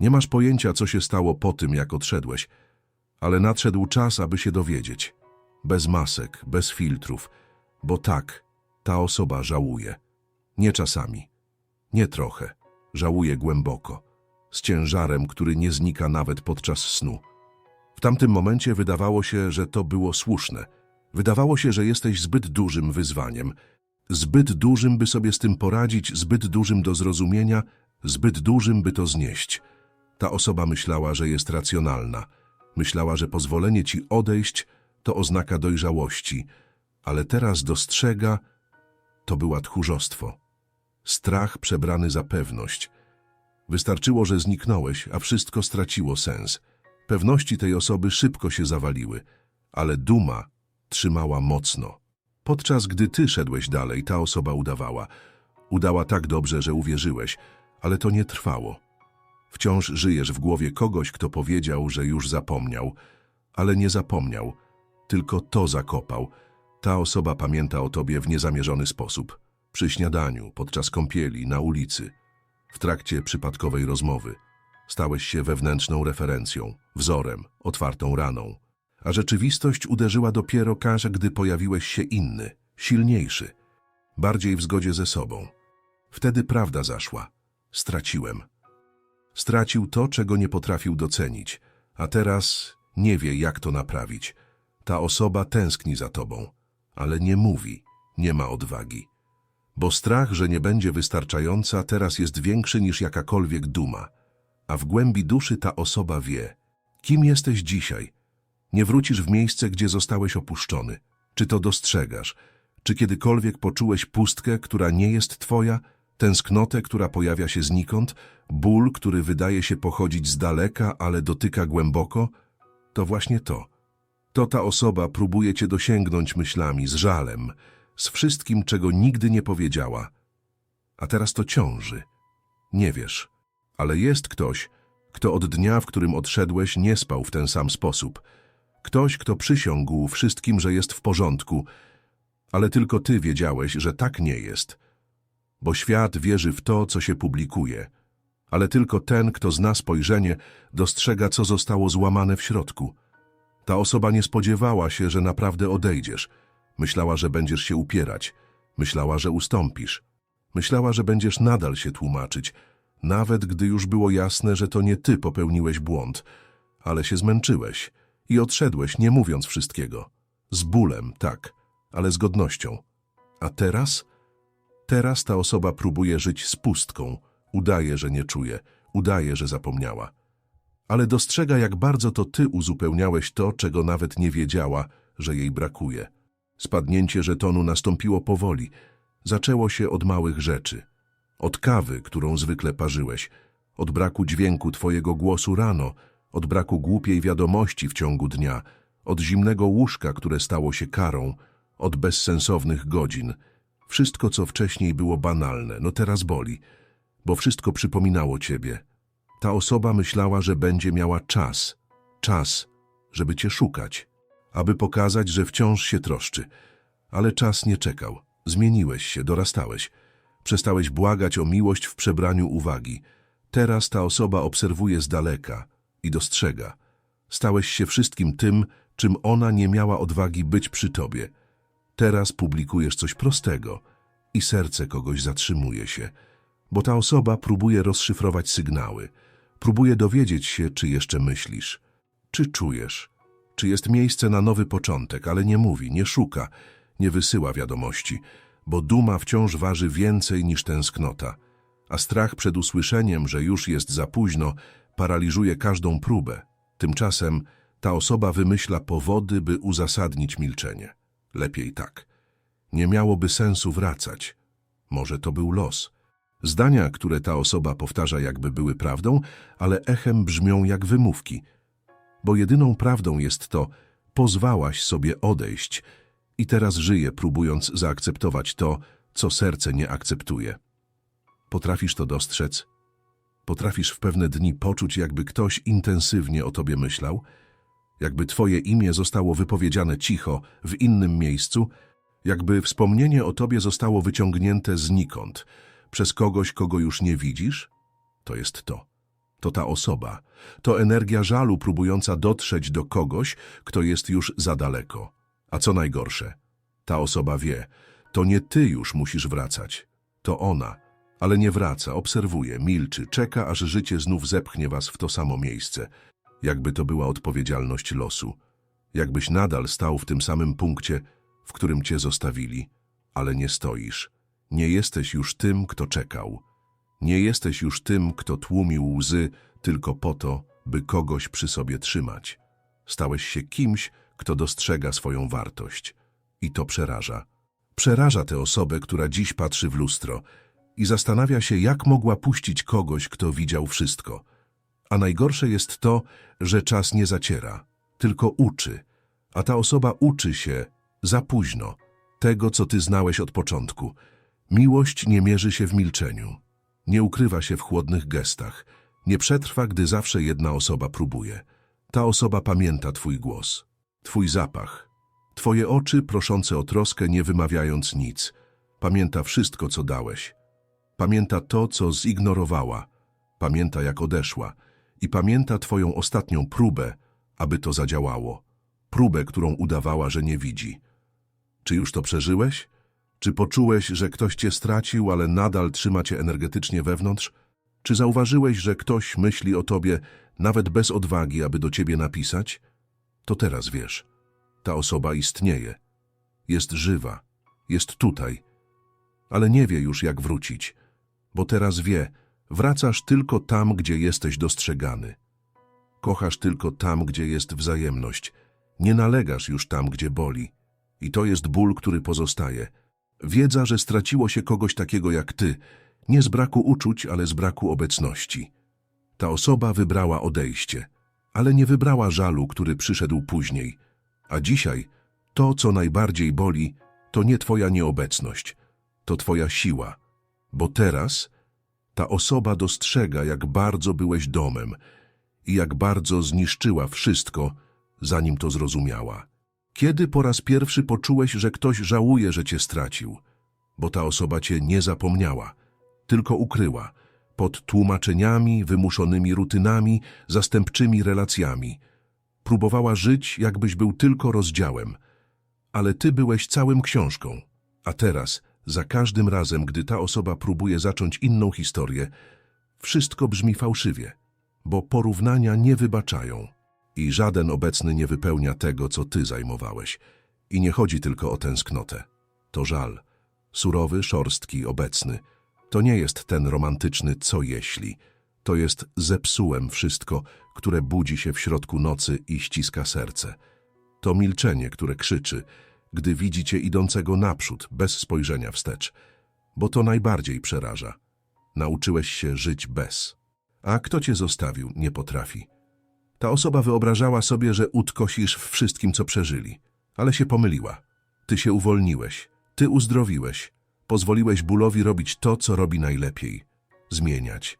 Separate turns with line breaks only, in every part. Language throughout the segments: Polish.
Nie masz pojęcia, co się stało po tym, jak odszedłeś, ale nadszedł czas, aby się dowiedzieć. Bez masek, bez filtrów, bo tak, ta osoba żałuje. Nie czasami, nie trochę, żałuje głęboko, z ciężarem, który nie znika nawet podczas snu. W tamtym momencie wydawało się, że to było słuszne. Wydawało się, że jesteś zbyt dużym wyzwaniem, zbyt dużym, by sobie z tym poradzić, zbyt dużym do zrozumienia, zbyt dużym, by to znieść. Ta osoba myślała, że jest racjonalna. Myślała, że pozwolenie ci odejść to oznaka dojrzałości, ale teraz dostrzega, to była tchórzostwo. Strach przebrany za pewność. Wystarczyło, że zniknąłeś, a wszystko straciło sens. Pewności tej osoby szybko się zawaliły, ale duma trzymała mocno. Podczas gdy ty szedłeś dalej, ta osoba udawała. Udała tak dobrze, że uwierzyłeś, ale to nie trwało. Wciąż żyjesz w głowie kogoś, kto powiedział, że już zapomniał, ale nie zapomniał, tylko to zakopał. Ta osoba pamięta o tobie w niezamierzony sposób. Przy śniadaniu, podczas kąpieli, na ulicy, w trakcie przypadkowej rozmowy. Stałeś się wewnętrzną referencją, wzorem, otwartą raną. A rzeczywistość uderzyła dopiero każe, gdy pojawiłeś się inny, silniejszy, bardziej w zgodzie ze sobą. Wtedy prawda zaszła. Straciłem. Stracił to, czego nie potrafił docenić, a teraz nie wie, jak to naprawić. Ta osoba tęskni za tobą, ale nie mówi, nie ma odwagi. Bo strach, że nie będzie wystarczająca, teraz jest większy niż jakakolwiek duma. A w głębi duszy ta osoba wie, kim jesteś dzisiaj. Nie wrócisz w miejsce, gdzie zostałeś opuszczony. Czy to dostrzegasz? Czy kiedykolwiek poczułeś pustkę, która nie jest twoja, tęsknotę, która pojawia się znikąd, ból, który wydaje się pochodzić z daleka, ale dotyka głęboko? To właśnie to. To ta osoba próbuje cię dosięgnąć myślami, z żalem, z wszystkim, czego nigdy nie powiedziała. A teraz to ciąży. Nie wiesz, ale jest ktoś, kto od dnia, w którym odszedłeś, nie spał w ten sam sposób. Ktoś, kto przysiągł wszystkim, że jest w porządku, ale tylko ty wiedziałeś, że tak nie jest. Bo świat wierzy w to, co się publikuje, ale tylko ten, kto zna spojrzenie, dostrzega, co zostało złamane w środku. Ta osoba nie spodziewała się, że naprawdę odejdziesz. Myślała, że będziesz się upierać. Myślała, że ustąpisz. Myślała, że będziesz nadal się tłumaczyć, nawet gdy już było jasne, że to nie ty popełniłeś błąd, ale się zmęczyłeś i odszedłeś, nie mówiąc wszystkiego. Z bólem, tak, ale z godnością. A teraz? Teraz ta osoba próbuje żyć z pustką, udaje, że nie czuje, udaje, że zapomniała. Ale dostrzega, jak bardzo to ty uzupełniałeś to, czego nawet nie wiedziała, że jej brakuje. Spadnięcie żetonu nastąpiło powoli. Zaczęło się od małych rzeczy. Od kawy, którą zwykle parzyłeś, od braku dźwięku twojego głosu rano, od braku głupiej wiadomości w ciągu dnia, od zimnego łóżka, które stało się karą, od bezsensownych godzin. Wszystko, co wcześniej było banalne, no teraz boli, bo wszystko przypominało ciebie. Ta osoba myślała, że będzie miała czas, czas, żeby cię szukać, aby pokazać, że wciąż się troszczy. Ale czas nie czekał. Zmieniłeś się, dorastałeś. Przestałeś błagać o miłość w przebraniu uwagi. Teraz ta osoba obserwuje z daleka i dostrzega. Stałeś się wszystkim tym, czym ona nie miała odwagi być przy tobie. Teraz publikujesz coś prostego i serce kogoś zatrzymuje się, bo ta osoba próbuje rozszyfrować sygnały, próbuje dowiedzieć się, czy jeszcze myślisz, czy czujesz, czy jest miejsce na nowy początek, ale nie mówi, nie szuka, nie wysyła wiadomości, bo duma wciąż waży więcej niż tęsknota, a strach przed usłyszeniem, że już jest za późno, paraliżuje każdą próbę. Tymczasem ta osoba wymyśla powody, by uzasadnić milczenie. Lepiej tak. Nie miałoby sensu wracać. Może to był los. Zdania, które ta osoba powtarza jakby były prawdą, ale echem brzmią jak wymówki. Bo jedyną prawdą jest to, pozwałaś sobie odejść i teraz żyje, próbując zaakceptować to, co serce nie akceptuje. Potrafisz to dostrzec? Potrafisz w pewne dni poczuć, jakby ktoś intensywnie o tobie myślał? Jakby twoje imię zostało wypowiedziane cicho, w innym miejscu? Jakby wspomnienie o tobie zostało wyciągnięte znikąd, przez kogoś, kogo już nie widzisz? To jest to. To ta osoba. To energia żalu próbująca dotrzeć do kogoś, kto jest już za daleko. A co najgorsze, ta osoba wie, to nie ty już musisz wracać. To ona. Ale nie wraca, obserwuje, milczy, czeka, aż życie znów zepchnie was w to samo miejsce. Jakby to była odpowiedzialność losu. Jakbyś nadal stał w tym samym punkcie, w którym cię zostawili, ale nie stoisz. Nie jesteś już tym, kto czekał. Nie jesteś już tym, kto tłumił łzy tylko po to, by kogoś przy sobie trzymać. Stałeś się kimś, kto dostrzega swoją wartość. I to przeraża. Przeraża tę osobę, która dziś patrzy w lustro i zastanawia się, jak mogła puścić kogoś, kto widział wszystko. A najgorsze jest to, że czas nie zaciera, tylko uczy. A ta osoba uczy się za późno tego, co ty znałeś od początku. Miłość nie mierzy się w milczeniu. Nie ukrywa się w chłodnych gestach. Nie przetrwa, gdy zawsze jedna osoba próbuje. Ta osoba pamięta twój głos, twój zapach, twoje oczy proszące o troskę, nie wymawiając nic. Pamięta wszystko, co dałeś. Pamięta to, co zignorowała. Pamięta, jak odeszła. I pamięta twoją ostatnią próbę, aby to zadziałało. Próbę, którą udawała, że nie widzi. Czy już to przeżyłeś? Czy poczułeś, że ktoś cię stracił, ale nadal trzyma cię energetycznie wewnątrz? Czy zauważyłeś, że ktoś myśli o tobie nawet bez odwagi, aby do ciebie napisać? To teraz wiesz. Ta osoba istnieje. Jest żywa. Jest tutaj. Ale nie wie już, jak wrócić. Bo teraz wie, wracasz tylko tam, gdzie jesteś dostrzegany. Kochasz tylko tam, gdzie jest wzajemność. Nie nalegasz już tam, gdzie boli. I to jest ból, który pozostaje. Wiedza, że straciło się kogoś takiego jak ty, nie z braku uczuć, ale z braku obecności. Ta osoba wybrała odejście, ale nie wybrała żalu, który przyszedł później. A dzisiaj to, co najbardziej boli, to nie twoja nieobecność, to twoja siła. Bo teraz ta osoba dostrzega, jak bardzo byłeś domem i jak bardzo zniszczyła wszystko, zanim to zrozumiała. Kiedy po raz pierwszy poczułeś, że ktoś żałuje, że cię stracił? Bo ta osoba cię nie zapomniała, tylko ukryła, pod tłumaczeniami, wymuszonymi rutynami, zastępczymi relacjami. Próbowała żyć, jakbyś był tylko rozdziałem, ale ty byłeś całym książką. A teraz, za każdym razem, gdy ta osoba próbuje zacząć inną historię, wszystko brzmi fałszywie, bo porównania nie wybaczają. I żaden obecny nie wypełnia tego, co ty zajmowałeś. I nie chodzi tylko o tęsknotę. To żal. Surowy, szorstki, obecny. To nie jest ten romantyczny co jeśli. To jest zepsułem wszystko, które budzi się w środku nocy i ściska serce. To milczenie, które krzyczy, gdy widzicie idącego naprzód, bez spojrzenia wstecz. Bo to najbardziej przeraża. Nauczyłeś się żyć bez. A kto cię zostawił, nie potrafi. Ta osoba wyobrażała sobie, że utkosisz w wszystkim, co przeżyli. Ale się pomyliła. Ty się uwolniłeś. Ty uzdrowiłeś. Pozwoliłeś bólowi robić to, co robi najlepiej. Zmieniać.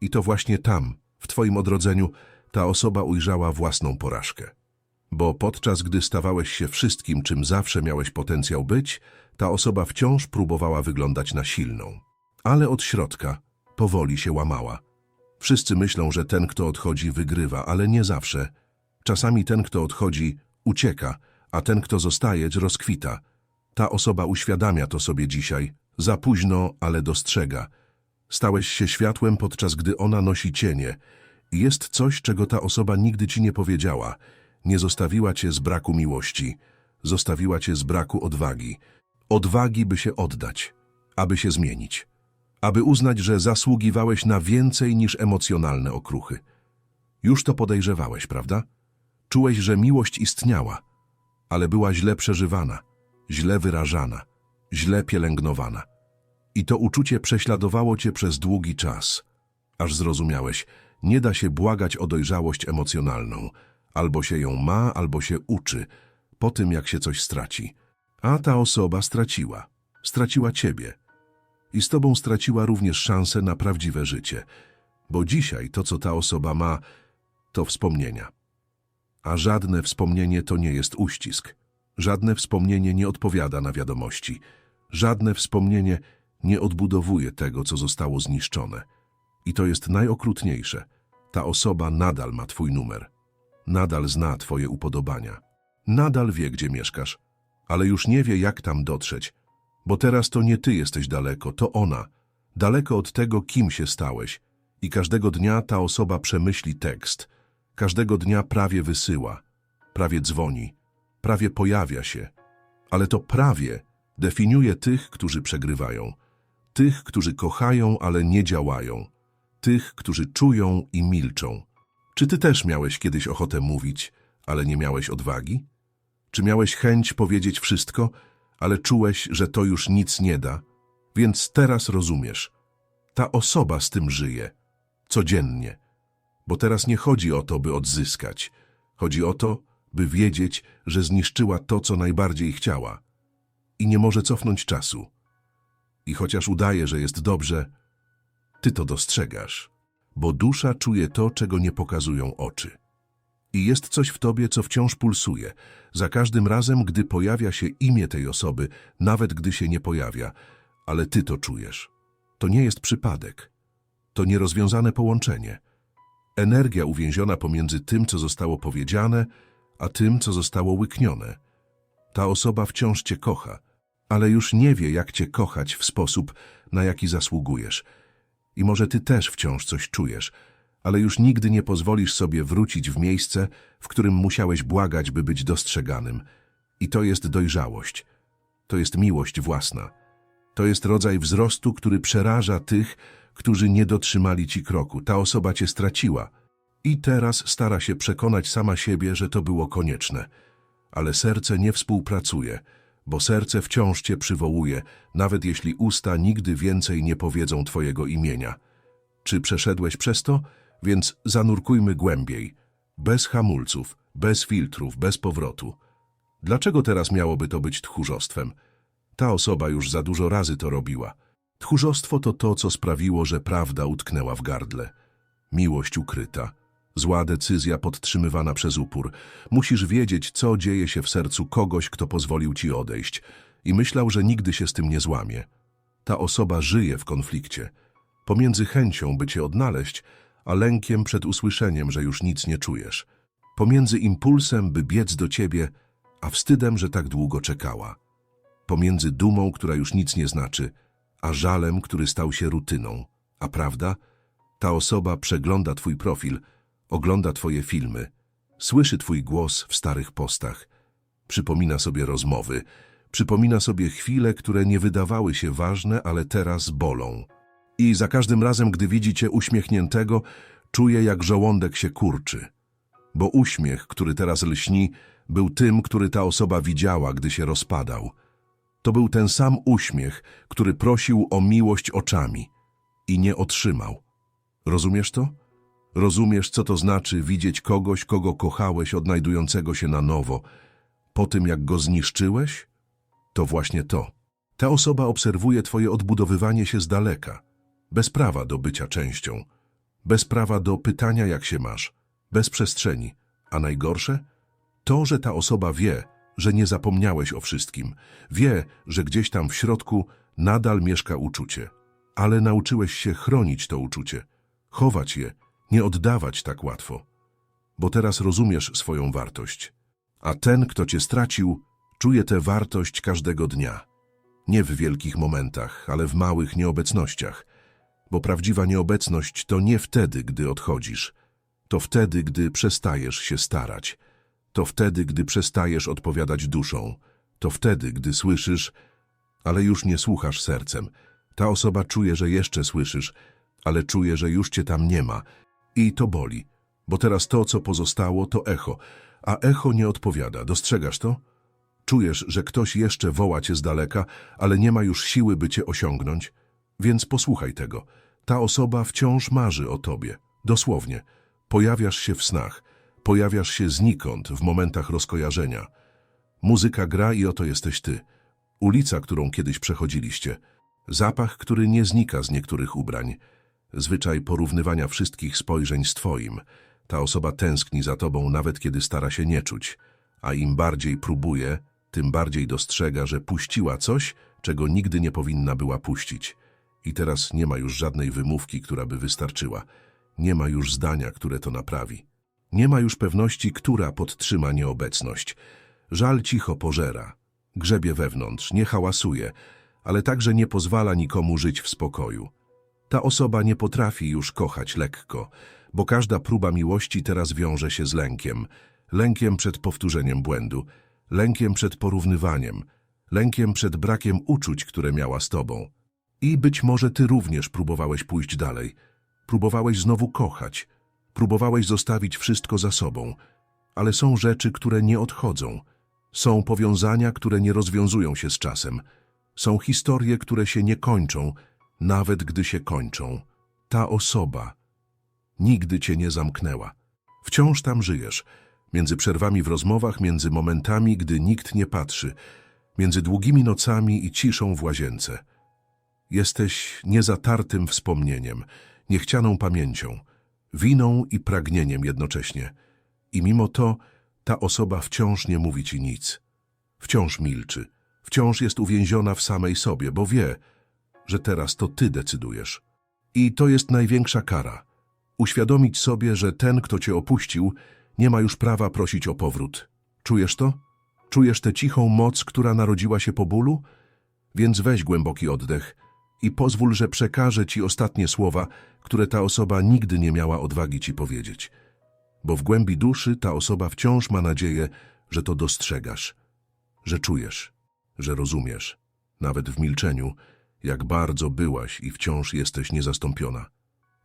I to właśnie tam, w twoim odrodzeniu, ta osoba ujrzała własną porażkę. Bo podczas gdy stawałeś się wszystkim, czym zawsze miałeś potencjał być, ta osoba wciąż próbowała wyglądać na silną. Ale od środka powoli się łamała. Wszyscy myślą, że ten, kto odchodzi, wygrywa, ale nie zawsze. Czasami ten, kto odchodzi, ucieka, a ten, kto zostaje, rozkwita. Ta osoba uświadamia to sobie dzisiaj. Za późno, ale dostrzega. Stałeś się światłem, podczas gdy ona nosi cienie. Jest coś, czego ta osoba nigdy ci nie powiedziała. Nie zostawiła cię z braku miłości. Zostawiła cię z braku odwagi. Odwagi, by się oddać, aby się zmienić aby uznać, że zasługiwałeś na więcej niż emocjonalne okruchy. Już to podejrzewałeś, prawda? Czułeś, że miłość istniała, ale była źle przeżywana, źle wyrażana, źle pielęgnowana. I to uczucie prześladowało cię przez długi czas, aż zrozumiałeś, nie da się błagać o dojrzałość emocjonalną. Albo się ją ma, albo się uczy, po tym jak się coś straci. A ta osoba straciła. Straciła ciebie i z tobą straciła również szansę na prawdziwe życie, bo dzisiaj to, co ta osoba ma, to wspomnienia. A żadne wspomnienie to nie jest uścisk. Żadne wspomnienie nie odpowiada na wiadomości. Żadne wspomnienie nie odbudowuje tego, co zostało zniszczone. I to jest najokrutniejsze. Ta osoba nadal ma twój numer. Nadal zna twoje upodobania. Nadal wie, gdzie mieszkasz, ale już nie wie, jak tam dotrzeć, bo teraz to nie ty jesteś daleko, to ona. Daleko od tego, kim się stałeś. I każdego dnia ta osoba przemyśli tekst. Każdego dnia prawie wysyła, prawie dzwoni, prawie pojawia się. Ale to prawie definiuje tych, którzy przegrywają. Tych, którzy kochają, ale nie działają. Tych, którzy czują i milczą. Czy ty też miałeś kiedyś ochotę mówić, ale nie miałeś odwagi? Czy miałeś chęć powiedzieć wszystko, ale czułeś, że to już nic nie da? Więc teraz rozumiesz. Ta osoba z tym żyje. Codziennie. Bo teraz nie chodzi o to, by odzyskać. Chodzi o to, by wiedzieć, że zniszczyła to, co najbardziej chciała. I nie może cofnąć czasu. I chociaż udaje, że jest dobrze, ty to dostrzegasz. Bo dusza czuje to, czego nie pokazują oczy. I jest coś w tobie, co wciąż pulsuje. Za każdym razem, gdy pojawia się imię tej osoby, nawet gdy się nie pojawia, ale ty to czujesz. To nie jest przypadek. To nierozwiązane połączenie. Energia uwięziona pomiędzy tym, co zostało powiedziane, a tym, co zostało łyknione. Ta osoba wciąż cię kocha, ale już nie wie, jak cię kochać w sposób, na jaki zasługujesz. I może ty też wciąż coś czujesz, ale już nigdy nie pozwolisz sobie wrócić w miejsce, w którym musiałeś błagać, by być dostrzeganym. I to jest dojrzałość. To jest miłość własna. To jest rodzaj wzrostu, który przeraża tych, którzy nie dotrzymali ci kroku. Ta osoba cię straciła. I teraz stara się przekonać sama siebie, że to było konieczne. Ale serce nie współpracuje, bo serce wciąż cię przywołuje, nawet jeśli usta nigdy więcej nie powiedzą twojego imienia. Czy przeszedłeś przez to? Więc zanurkujmy głębiej. Bez hamulców, bez filtrów, bez powrotu. Dlaczego teraz miałoby to być tchórzostwem? Ta osoba już za dużo razy to robiła. Tchórzostwo to to, co sprawiło, że prawda utknęła w gardle. Miłość ukryta. Zła decyzja podtrzymywana przez upór. Musisz wiedzieć, co dzieje się w sercu kogoś, kto pozwolił ci odejść. I myślał, że nigdy się z tym nie złamie. Ta osoba żyje w konflikcie. Pomiędzy chęcią, by cię odnaleźć, a lękiem przed usłyszeniem, że już nic nie czujesz. Pomiędzy impulsem, by biec do ciebie, a wstydem, że tak długo czekała. Pomiędzy dumą, która już nic nie znaczy, a żalem, który stał się rutyną. A prawda? Ta osoba przegląda twój profil, ogląda twoje filmy, słyszy twój głos w starych postach, przypomina sobie rozmowy, przypomina sobie chwile, które nie wydawały się ważne, ale teraz bolą. I za każdym razem, gdy widzi cię uśmiechniętego, czuje, jak żołądek się kurczy. Bo uśmiech, który teraz lśni, był tym, który ta osoba widziała, gdy się rozpadał. To był ten sam uśmiech, który prosił o miłość oczami i nie otrzymał. Rozumiesz to? Rozumiesz, co to znaczy widzieć kogoś, kogo kochałeś, odnajdującego się na nowo, po tym jak go zniszczyłeś? To właśnie to. Ta osoba obserwuje twoje odbudowywanie się z daleka, bez prawa do bycia częścią, bez prawa do pytania, jak się masz, bez przestrzeni. A najgorsze? To, że ta osoba wie, że nie zapomniałeś o wszystkim. Wie, że gdzieś tam w środku nadal mieszka uczucie. Ale nauczyłeś się chronić to uczucie, chować je, nie oddawać tak łatwo. Bo teraz rozumiesz swoją wartość. A ten, kto cię stracił, czuje tę wartość każdego dnia. Nie w wielkich momentach, ale w małych nieobecnościach. Bo prawdziwa nieobecność to nie wtedy, gdy odchodzisz. To wtedy, gdy przestajesz się starać. To wtedy, gdy przestajesz odpowiadać duszą. To wtedy, gdy słyszysz, ale już nie słuchasz sercem. Ta osoba czuje, że jeszcze słyszysz, ale czuje, że już cię tam nie ma. I to boli, bo teraz to, co pozostało, to echo, a echo nie odpowiada. Dostrzegasz to? Czujesz, że ktoś jeszcze woła cię z daleka, ale nie ma już siły, by cię osiągnąć? Więc posłuchaj tego. Ta osoba wciąż marzy o tobie. Dosłownie. Pojawiasz się w snach. Pojawiasz się znikąd w momentach rozkojarzenia. Muzyka gra i oto jesteś ty. Ulica, którą kiedyś przechodziliście. Zapach, który nie znika z niektórych ubrań. Zwyczaj porównywania wszystkich spojrzeń z twoim. Ta osoba tęskni za tobą, nawet kiedy stara się nie czuć. A im bardziej próbuje, tym bardziej dostrzega, że puściła coś, czego nigdy nie powinna była puścić. I teraz nie ma już żadnej wymówki, która by wystarczyła. Nie ma już zdania, które to naprawi. Nie ma już pewności, która podtrzyma nieobecność. Żal cicho pożera, grzebie wewnątrz, nie hałasuje, ale także nie pozwala nikomu żyć w spokoju. Ta osoba nie potrafi już kochać lekko, bo każda próba miłości teraz wiąże się z lękiem. Lękiem przed powtórzeniem błędu, lękiem przed porównywaniem, lękiem przed brakiem uczuć, które miała z tobą. I być może ty również próbowałeś pójść dalej. Próbowałeś znowu kochać. Próbowałeś zostawić wszystko za sobą. Ale są rzeczy, które nie odchodzą. Są powiązania, które nie rozwiązują się z czasem. Są historie, które się nie kończą, nawet gdy się kończą. Ta osoba nigdy cię nie zamknęła. Wciąż tam żyjesz. Między przerwami w rozmowach, między momentami, gdy nikt nie patrzy. Między długimi nocami i ciszą w łazience. Jesteś niezatartym wspomnieniem, niechcianą pamięcią, winą i pragnieniem jednocześnie. I mimo to ta osoba wciąż nie mówi ci nic. Wciąż milczy. Wciąż jest uwięziona w samej sobie, bo wie, że teraz to ty decydujesz. I to jest największa kara. Uświadomić sobie, że ten, kto cię opuścił, nie ma już prawa prosić o powrót. Czujesz to? Czujesz tę cichą moc, która narodziła się po bólu? Więc weź głęboki oddech i pozwól, że przekażę ci ostatnie słowa, które ta osoba nigdy nie miała odwagi ci powiedzieć. Bo w głębi duszy ta osoba wciąż ma nadzieję, że to dostrzegasz, że czujesz, że rozumiesz, nawet w milczeniu, jak bardzo byłaś i wciąż jesteś niezastąpiona.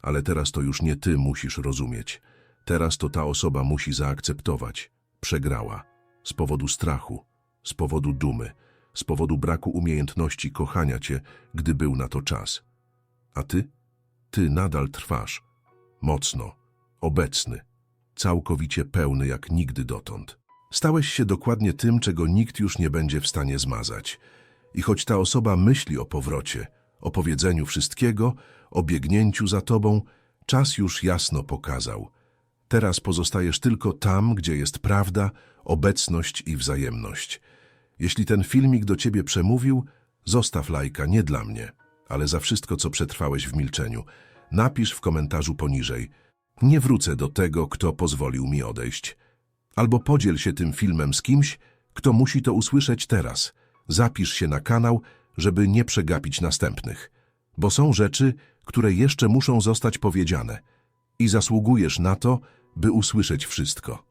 Ale teraz to już nie ty musisz rozumieć. Teraz to ta osoba musi zaakceptować. Przegrała. Z powodu strachu, z powodu dumy, z powodu braku umiejętności kochania cię, gdy był na to czas. A ty? Ty nadal trwasz. Mocno, obecny, całkowicie pełny jak nigdy dotąd. Stałeś się dokładnie tym, czego nikt już nie będzie w stanie zmazać. I choć ta osoba myśli o powrocie, o powiedzeniu wszystkiego, o biegnięciu za tobą, czas już jasno pokazał. Teraz pozostajesz tylko tam, gdzie jest prawda, obecność i wzajemność. Jeśli ten filmik do ciebie przemówił, zostaw lajka nie dla mnie, ale za wszystko, co przetrwałeś w milczeniu. Napisz w komentarzu poniżej. Nie wrócę do tego, kto pozwolił mi odejść. Albo podziel się tym filmem z kimś, kto musi to usłyszeć teraz. Zapisz się na kanał, żeby nie przegapić następnych. Bo są rzeczy, które jeszcze muszą zostać powiedziane. I zasługujesz na to, by usłyszeć wszystko.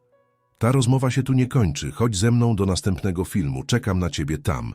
Ta rozmowa się tu nie kończy. Chodź ze mną do następnego filmu. Czekam na ciebie tam.